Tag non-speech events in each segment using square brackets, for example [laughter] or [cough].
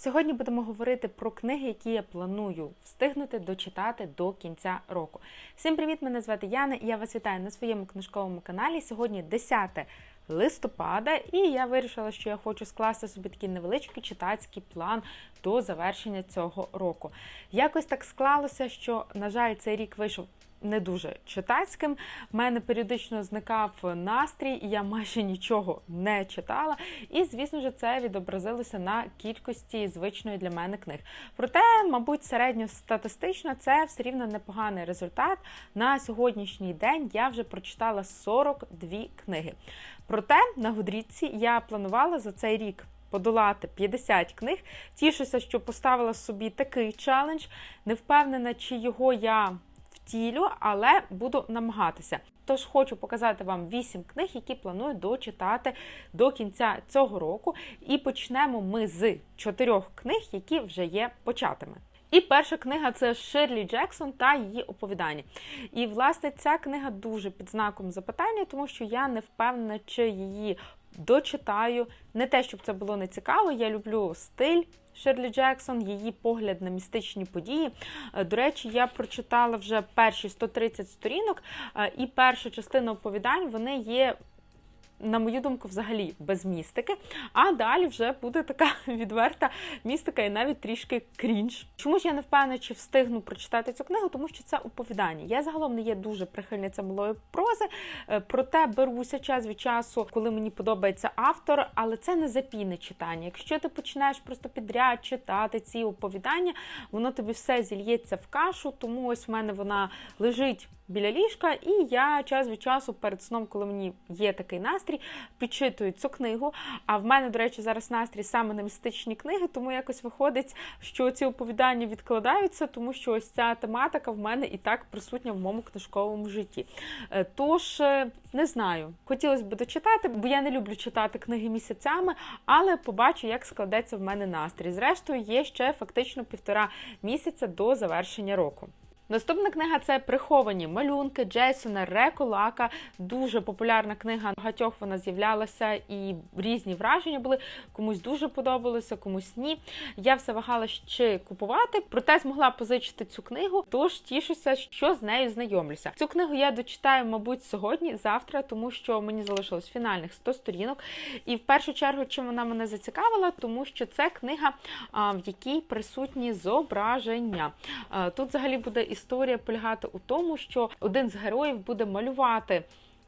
Сьогодні будемо говорити про книги, які я планую встигнути дочитати до кінця року. Всім привіт! Мене звати Яна і я вас вітаю на своєму книжковому каналі. Сьогодні 10 листопада, і я вирішила, що я хочу скласти собі такий невеличкий читацький план до завершення цього року. Якось так склалося, що, на жаль, цей рік вийшов. Не дуже читацьким. В мене періодично зникав настрій, і я майже нічого не читала. І, звісно ж, це відобразилося на кількості звичної для мене книг. Проте, мабуть, середньостатистично це все рівно непоганий результат. На сьогоднішній день я вже прочитала 42 книги. Проте на Гудріці я планувала за цей рік. Подолати 50 книг. Тішуся, що поставила собі такий челендж. Не впевнена, чи його я втілю, але буду намагатися. Тож хочу показати вам 8 книг, які планую дочитати до кінця цього року. І почнемо ми з чотирьох книг, які вже є початими. І перша книга це Ширлі Джексон та її оповідання. І, власне, ця книга дуже під знаком запитання, тому що я не впевнена, чи її дочитаю. Не те, щоб це було не цікаво. Я люблю стиль Шерлі Джексон, її погляд на містичні події. Е, До речі, я прочитала вже перші 130 сторінок, е, і перша частина оповідань вони є. На мою думку, взагалі без містики. А далі вже буде така [laughs] відверта містика і навіть трішки крінж. Чому ж я не впевнена, чи встигну прочитати цю книгу? Тому що це оповідання. Я загалом не є дуже прихильниця малої прози, е, проте беруся час від часу, коли мені подобається автор, але це не запійне читання. Якщо ти починаєш просто підряд читати ці оповідання, воно тобі все зільється в кашу. Тому ось в мене вона лежить біля ліжка, і я час від часу перед сном, коли мені є такий настрій, підчитую цю книгу. А в мене, до речі, зараз настрій саме на містичні книги, тому якось виходить, що ці оповідання відкладаються, тому що ось ця тематика в мене і так присутня в моєму книжковому житті. Е, Тож е, не знаю, хотілося б дочитати, бо я не люблю читати книги місяцями, але побачу, як складеться в мене настрій. Зрештою, є ще фактично півтора місяця до завершення року. Наступна книга це приховані малюнки Джейсона Реколака. Дуже популярна книга. Багатьох вона з'являлася і різні враження були. Комусь дуже подобалося, комусь ні. Я все вагала чи купувати, проте змогла позичити цю книгу. Тож тішуся, що з нею знайомлюся. Цю книгу я дочитаю, мабуть, сьогодні, завтра, тому що мені залишилось фінальних 100 сторінок. І в першу чергу, чим вона мене зацікавила, тому що це книга, в якій присутні зображення. Тут взагалі буде історія полягати у тому, що один з героїв буде малювати.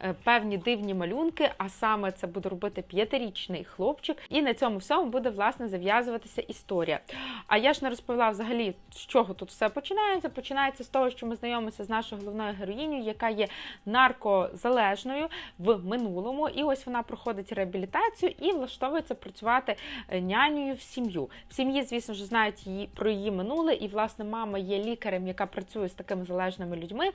Е, Певні дивні малюнки, а саме це буде робити п'ятирічний хлопчик, і на цьому всьому буде власне зав'язуватися історія. А я ж не розповіла взагалі, з чого тут все починається. Починається з того, що ми знайомимося з нашою головною героїнею, яка є наркозалежною в минулому, і ось вона проходить реабілітацію і влаштовується працювати е, нянею в сім'ю. В сім'ї, звісно ж, знають її про її минуле, і власне мама є лікарем, яка працює з такими залежними людьми,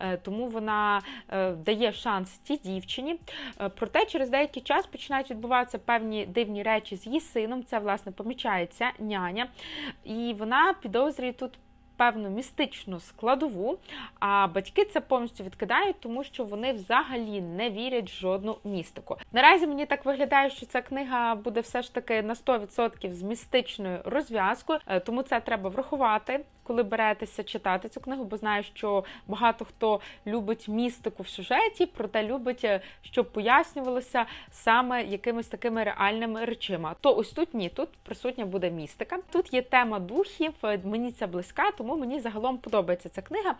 е, тому вона дає шанс цій дівчині. Е, Проте через деякий час починають відбуватися певні дивні речі з її сином. Це власне помічається няня, і вона підозрює тут. Певну містичну складову, а батьки це повністю відкидають, тому що вони взагалі не вірять в жодну містику. Наразі мені так виглядає, що ця книга буде все ж таки на 100% з містичною розв'язкою, е, тому це треба врахувати, коли беретеся читати цю книгу, бо знаю, що багато хто любить містику в сюжеті, проте любить, е, щоб пояснювалося саме якимись такими реальними речима. То ось тут ні, тут присутня буде містика. Тут є тема духів, е, мені це близька, тому мені загалом подобається ця книга.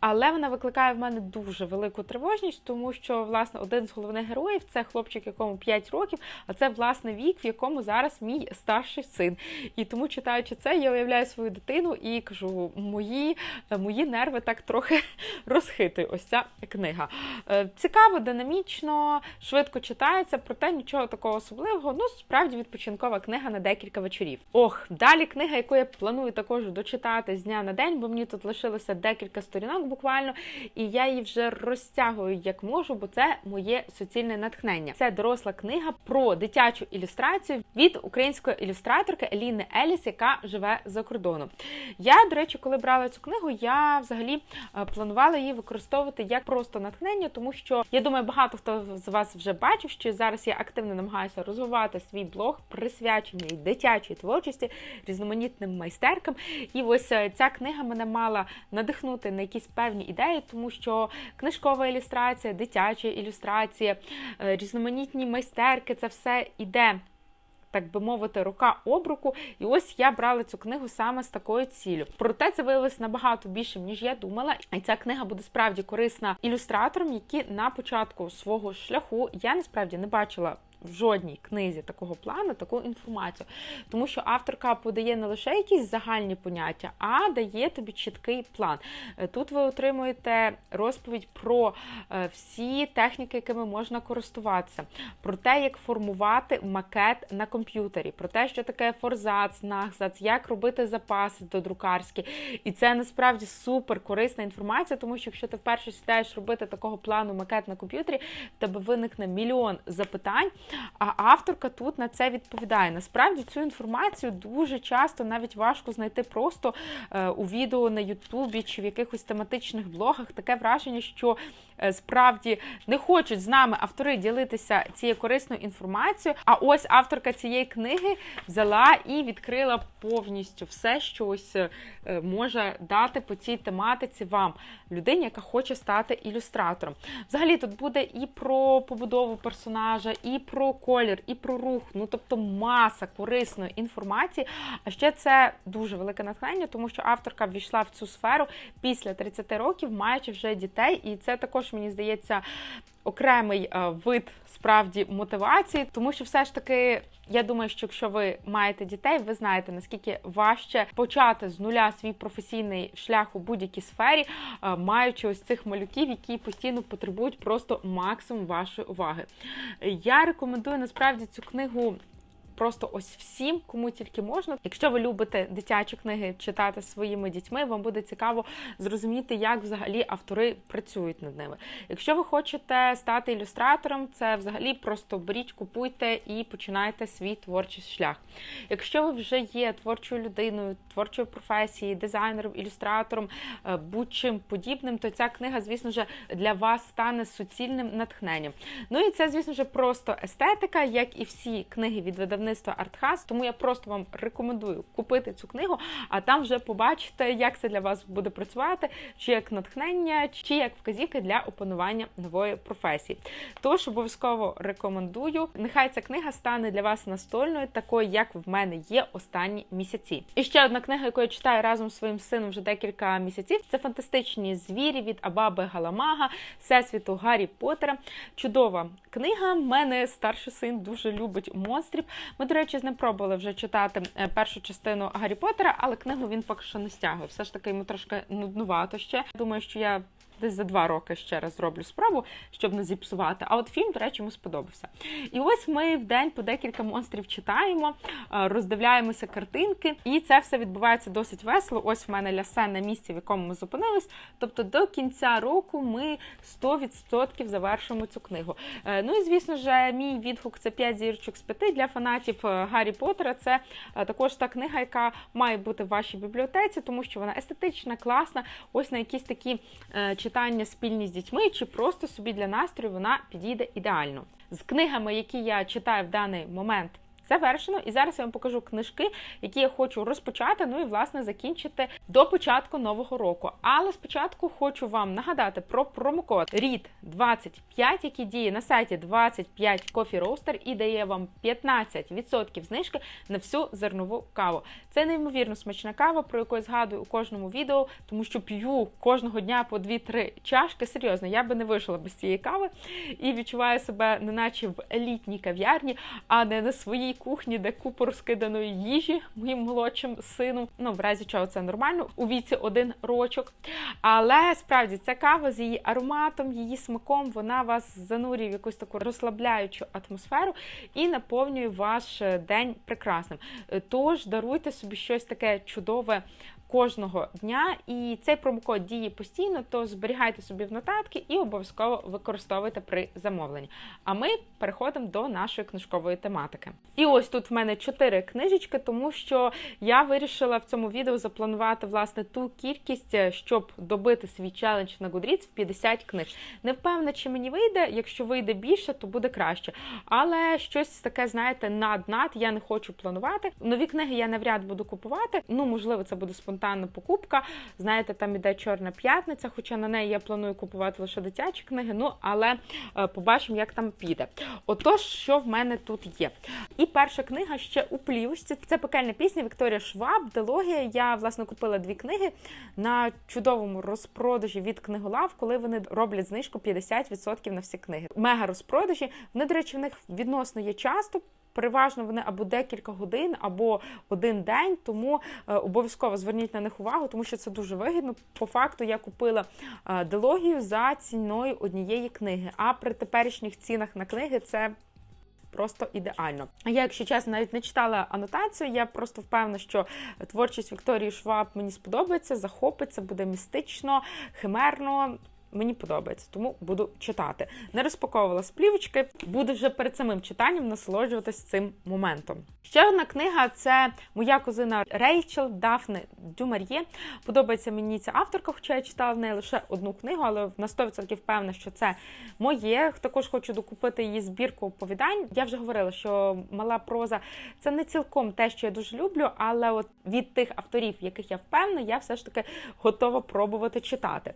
Але вона викликає в мене дуже велику тривожність, тому що власне один з головних героїв це хлопчик, якому 5 років, а це власне вік, в якому зараз мій старший син. І тому, читаючи це, я уявляю свою дитину і кажу, мої, мої нерви так трохи [laughs] розхитує ось ця книга. Е, Цікаво, динамічно, швидко читається, проте нічого такого особливого. Ну, справді відпочинкова книга на декілька вечорів. Ох, далі книга, яку я планую також дочитати з дня на день, бо мені тут лишилося декілька сторінок буквально, і я її вже розтягую як можу, бо це моє суцільне натхнення. Це доросла книга про дитячу ілюстрацію від української ілюстраторки Еліни Еліс, яка живе за кордоном. Я до речі, коли брала цю книгу, я взагалі е, планувала її використовувати як просто натхнення, тому що я думаю, багато хто з вас вже бачив, що зараз я активно намагаюся розвивати свій блог, присвячений дитячій творчості, різноманітним майстеркам. І ось е, ця книга мене мала надихнути на якісь певні ідеї, тому що книжкова ілюстрація, дитяча ілюстрація, е, різноманітні майстерки це все іде так би мовити, рука об руку. І ось я брала цю книгу саме з такою ціллю. Проте це виявилось набагато більше, ніж я думала. І ця книга буде справді корисна ілюстраторам, які на початку свого шляху я насправді не бачила в жодній книзі такого плану таку інформацію. Тому що авторка подає не лише якісь загальні поняття, а дає тобі чіткий план. Е, тут ви отримуєте розповідь про е, всі техніки, якими можна користуватися, про те, як формувати макет на комп'ютері, про те, що таке форзац, нахзац, як робити запаси до друкарські. І це насправді супер корисна інформація, тому що якщо ти вперше сідаєш робити такого плану макет на комп'ютері, в тебе виникне мільйон запитань. А авторка тут на це відповідає. Насправді цю інформацію дуже часто навіть важко знайти просто е, у відео на Ютубі чи в якихось тематичних блогах. Таке враження, що е, справді не хочуть з нами автори ділитися цією корисною інформацією. А ось авторка цієї книги взяла і відкрила повністю все, що ось е, може дати по цій тематиці вам, людині, яка хоче стати ілюстратором. Взагалі тут буде і про побудову персонажа, і про про колір, і про рух, ну тобто маса корисної інформації. А ще це дуже велике натхнення, тому що авторка ввійшла в цю сферу після 30 років, маючи вже дітей, і це також мені здається окремий е, вид справді мотивації, тому що все ж таки. Я думаю, що якщо ви маєте дітей, ви знаєте наскільки важче почати з нуля свій професійний шлях у будь-якій сфері, е, маючи ось цих малюків, які постійно потребують просто максимум вашої уваги. Я рекомендую насправді цю книгу просто ось всім, кому тільки можна. Якщо ви любите дитячі книги читати своїми дітьми, вам буде цікаво зрозуміти, як взагалі автори працюють над ними. Якщо ви хочете стати ілюстратором, це взагалі просто беріть, купуйте і починайте свій творчий шлях. Якщо ви вже є творчою людиною, творчою професією, дизайнером, ілюстратором, е, будь-чим подібним, то ця книга, звісно ж, для вас стане суцільним натхненням. Ну і це, звісно ж, просто естетика, як і всі книги від видавництва видавництва Артхас, тому я просто вам рекомендую купити цю книгу, а там вже побачите, як це для вас буде працювати, чи як натхнення, чи як вказівки для опанування нової професії. Тож обов'язково рекомендую. Нехай ця книга стане для вас настольною, такою, як в мене є останні місяці. І ще одна книга, яку я читаю разом з своїм сином вже декілька місяців. Це фантастичні звірі від Абаби Галамага, Всесвіту Гаррі Поттера. Чудова книга. Мене старший син дуже любить монстрів. Ми, до речі, з ним пробували вже читати е, першу частину Гаррі Поттера, але книгу він поки що не стягує. Все ж таки йому трошки нуднувато ще. Думаю, що я десь за два роки ще раз зроблю спробу, щоб не зіпсувати. А от фільм, до речі, йому сподобався. І ось ми в день по декілька монстрів читаємо, е, роздивляємося картинки, і це все відбувається досить весело. Ось в мене лясе на місці, в якому ми зупинились. Тобто до кінця року ми 100% завершимо цю книгу. Е, ну і звісно ж, мій відгук це 5 зірочок з 5 для фанатів е, Гаррі Поттера. Це також та книга, яка має бути в вашій бібліотеці, тому що вона естетична, класна. Ось на якісь такі читання читання спільні з дітьми, чи просто собі для настрою вона підійде ідеально. З книгами, які я читаю в даний момент завершено. І зараз я вам покажу книжки, які я хочу розпочати, ну і власне закінчити до початку нового року. Але спочатку хочу вам нагадати про промокод RID 25 який діє на сайті 25 Coffee Roaster і дає вам 15% знижки на всю зернову каву. Це неймовірно смачна кава, про яку я згадую у кожному відео, тому що п'ю кожного дня по 2-3 чашки. Серйозно, я би не вийшла без цієї кави і відчуваю себе неначе в елітній кав'ярні, а не на своїй кухні, де купу розкиданої їжі моїм молодшим сином. Ну, в разі чого це нормально, у віці один рочок. Але справді ця кава з її ароматом, її смаком, вона вас занурює в якусь таку розслабляючу атмосферу і наповнює ваш день прекрасним. Тож даруйте собі щось таке чудове кожного дня, і цей промокод діє постійно, то зберігайте собі в нотатки і обов'язково використовуйте при замовленні. А ми переходимо до нашої книжкової тематики. І ось тут в мене чотири книжечки, тому що я вирішила в цьому відео запланувати власне ту кількість, е, щоб добити свій челендж на Goodreads в 50 книг. Не впевнена, чи мені вийде. Якщо вийде більше, то буде краще. Але щось таке, знаєте, над-над я не хочу планувати. Нові книги я навряд буду купувати. Ну, можливо, це буде спонтанна покупка. Знаєте, там іде Чорна п'ятниця, хоча на неї я планую купувати лише дитячі книги. Ну, але е, побачимо, як там піде. Отож, що в мене тут є. І перша книга ще у плівочці. Це пекельна пісня Вікторія Шваб, Делогія. Я власне купила дві книги на чудовому розпродажі від книголав, коли вони роблять знижку 50% на всі книги. Мега розпродажі. Вони, до речі, в них відносно є часто. Переважно вони або декілька годин, або один день, тому е, обов'язково зверніть на них увагу, тому що це дуже вигідно. По факту я купила е, дилогію за ціною однієї книги. А при теперішніх цінах на книги це просто ідеально. А я, якщо чесно, навіть не читала анотацію. Я просто впевнена, що творчість Вікторії Шваб мені сподобається, захопиться, буде містично, химерно. Мені подобається, тому буду читати. Не розпаковувала сплівочки, буду вже перед самим читанням насолоджуватися цим моментом. Ще одна книга це моя кузина Рейчел Дафне Дюмар'є. Подобається мені ця авторка, хоча я читала в неї лише одну книгу, але на 100% впевнена, що це моє. Також хочу докупити її збірку оповідань. Я вже говорила, що мала проза це не цілком те, що я дуже люблю, але от від тих авторів, яких я впевнена, я все ж таки готова пробувати читати.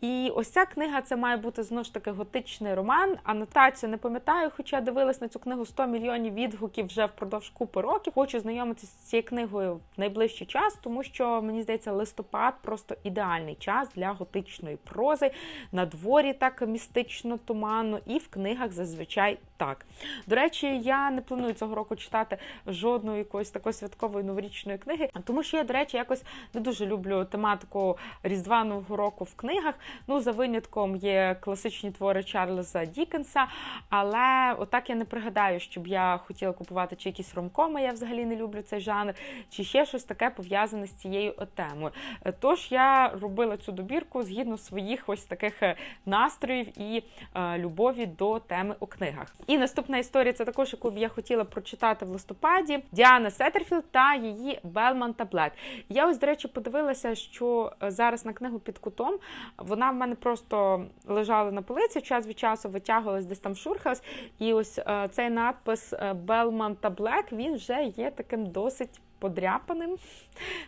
І ось ця книга це має бути знову ж таки готичний роман. Анотацію не пам'ятаю, хоча дивилась на цю книгу 100 мільйонів відгуків вже впродовж купи років. Хочу знайомитися з цією книгою в найближчий час, тому що мені здається, листопад просто ідеальний час для готичної прози. На дворі так містично, туманно, і в книгах зазвичай так. До речі, я не планую цього року читати жодної якоїсь такої святкової новорічної книги, тому що я, до речі, якось не дуже люблю тематику різдвяного року в книгах. Ну, за винятком є класичні твори Чарльза Дікенса, але отак я не пригадаю, щоб я хотіла купувати чи якісь ромкоми, я взагалі не люблю цей жанр, чи ще щось таке пов'язане з цією темою. Тож я робила цю добірку згідно своїх ось таких е, настроїв і е, любові до теми у книгах. І наступна історія це також, яку б я хотіла прочитати в листопаді Діана Сеттерфілд та її Белмонта Блек. Я ось, до речі, подивилася, що е, зараз на книгу під кутом вона в мене просто лежали на полиці, час від часу витягувалась, десь там шурхалась. І ось е, цей надпис Белмонта Блек він вже є таким досить подряпаним.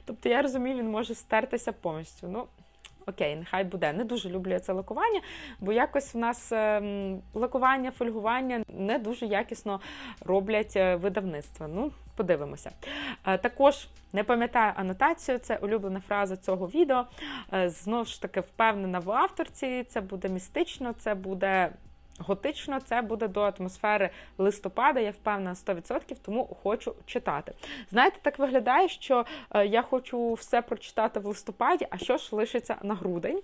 Тобто я розумію, він може стертися повністю. Ну, Окей, нехай буде. Не дуже люблю я це лакування, бо якось в нас ем, лакування, фольгування не дуже якісно роблять е, видавництва. Ну, подивимося. Е, також не пам'ятаю анотацію, це улюблена фраза цього відео. Е, знову ж таки, впевнена в авторці, це буде містично, це буде. Готично це буде до атмосфери листопада, я впевнена 100%, тому хочу читати. Знаєте, так виглядає, що е, я хочу все прочитати в листопаді, а що ж лишиться на грудень?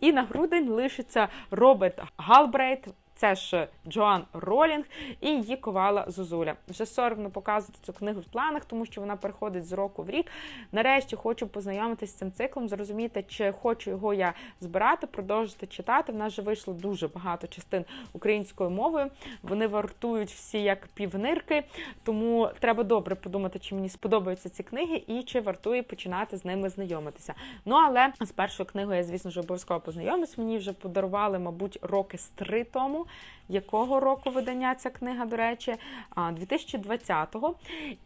І на грудень лишиться Роберт Галбрейт. Це ж Джоан Ролінг і її ковала Зозуля. Вже соромно показувати цю книгу в планах, тому що вона переходить з року в рік. Нарешті хочу познайомитися з цим циклом, зрозуміти, чи хочу його я збирати, продовжити читати. В нас вже вийшло дуже багато частин українською мовою. Вони вартують всі як півнирки, тому треба добре подумати, чи мені сподобаються ці книги і чи вартує починати з ними знайомитися. Ну але з першою книгою я, звісно ж, обов'язково познайомлюсь. Мені вже подарували, мабуть, роки з три тому якого року видання ця книга, до речі, 2020-го.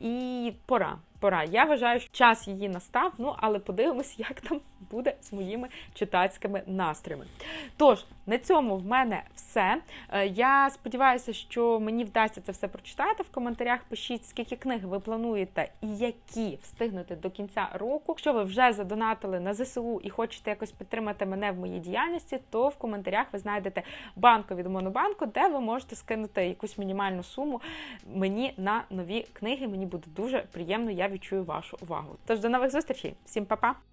І пора. Пора. Я вважаю, що час її настав, ну але подивимось, як там буде з моїми читацькими настроями. Тож, на цьому в мене все. Е, я сподіваюся, що мені вдасться це все прочитати. В коментарях пишіть, скільки книг ви плануєте і які встигнути до кінця року. Якщо ви вже задонатили на ЗСУ і хочете якось підтримати мене в моїй діяльності, то в коментарях ви знайдете банку від Монобанку, де ви можете скинути якусь мінімальну суму мені на нові книги. Мені буде дуже приємно. Я відчую вашу увагу. Тож до нових зустрічей, всім па-па!